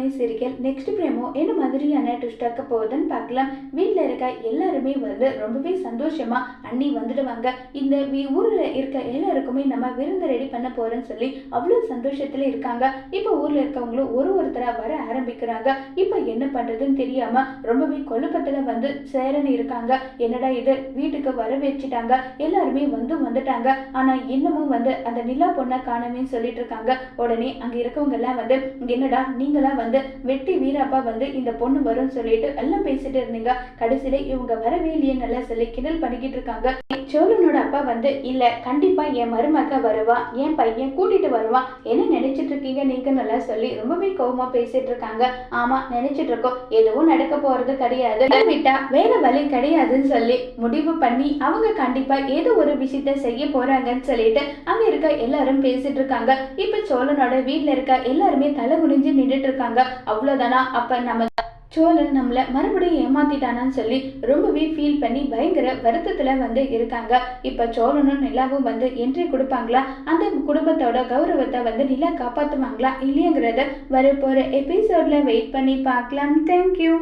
துணை சிரிக்கல் நெக்ஸ்ட் பிரேமோ என்ன மாதிரியான ட்விஸ்டாக்க போகுதுன்னு பார்க்கலாம். வீட்டில் இருக்க எல்லாருமே வந்து ரொம்பவே சந்தோஷமா அண்ணி வந்துடுவாங்க. இந்த ஊரில் ஊர்ல இருக்க எல்லாருக்குமே நம்ம விருந்து ரெடி பண்ண போறோம்னு சொல்லி அவ்வளோ சந்தோஷத்துல இருக்காங்க. இப்போ ஊர்ல இருக்கவங்களும் ஒரு ஒருத்தரா வர ஆரம்பிக்கிறாங்க. இப்போ என்ன பண்றதுன்னு தெரியாம ரொம்பவே கொழுப்பத்தில் வந்து சேரன்னு இருக்காங்க. என்னடா இது? வீட்டுக்கு வர வச்சுட்டாங்க எல்லாருமே வந்து வந்துட்டாங்க. ஆனா இன்னமும் வந்து அந்த நிலா பொண்ணை காணவேன்னு சொல்லிட்டு இருக்காங்க. உடனே அங்க இருக்கவங்க எல்லாம் வந்து என்னடா நீங்களா வந்து வெட்டி வீராப்பா வந்து இந்த பொண்ணு வரும்னு சொல்லிட்டு எல்லாம் பேசிட்டு இருந்தீங்க. கடைசியில இவங்க வரவே இல்லையே நல்லா சொல்லி கிண்டல் பண்ணிக்கிட்டு இருக்காங்க. சோழனோட அப்பா வந்து இல்ல கண்டிப்பா என் மருமக வருவா என் பையன் கூட்டிட்டு வருவான். என்ன நினைச்சிட்டு இருக்கீங்க நீங்க? நல்லா சொல்லி ரொம்பவே கோவமா பேசிட்டு இருக்காங்க. ஆமா நினைச்சிட்டு இருக்கோம். எதுவும் நடக்க போறது கிடையாது. விட்டா வேற வழி கிடையாதுன்னு சொல்லி முடிவு பண்ணி அவங்க கண்டிப்பா ஏதோ ஒரு விஷயத்த செய்ய போறாங்கன்னு சொல்லிட்டு அங்க இருக்க எல்லாரும் பேசிட்டு இருக்காங்க. இப்ப சோழனோட வீட்ல இருக்க எல்லாருமே தலை குனிஞ்சு நின்றுட்டு இருக்காங்க. அவ்வளவுதானா? அப்ப நம்ம சோழன் நம்மளை மறுபடியும் ஏமாத்திட்டானான்னு சொல்லி ரொம்பவே ஃபீல் பண்ணி பயங்கர வருத்தத்துல வந்து இருக்காங்க. இப்ப சோழனும் நிலாவும் வந்து என்ட்ரி கொடுப்பாங்களா? அந்த குடும்பத்தோட கௌரவத்தை வந்து நிலா காப்பாத்துவாங்களா? இல்லையங்கிறத வரப்போற எபிசோட்ல வெயிட் பண்ணி பார்க்கலாம். தேங்க்யூ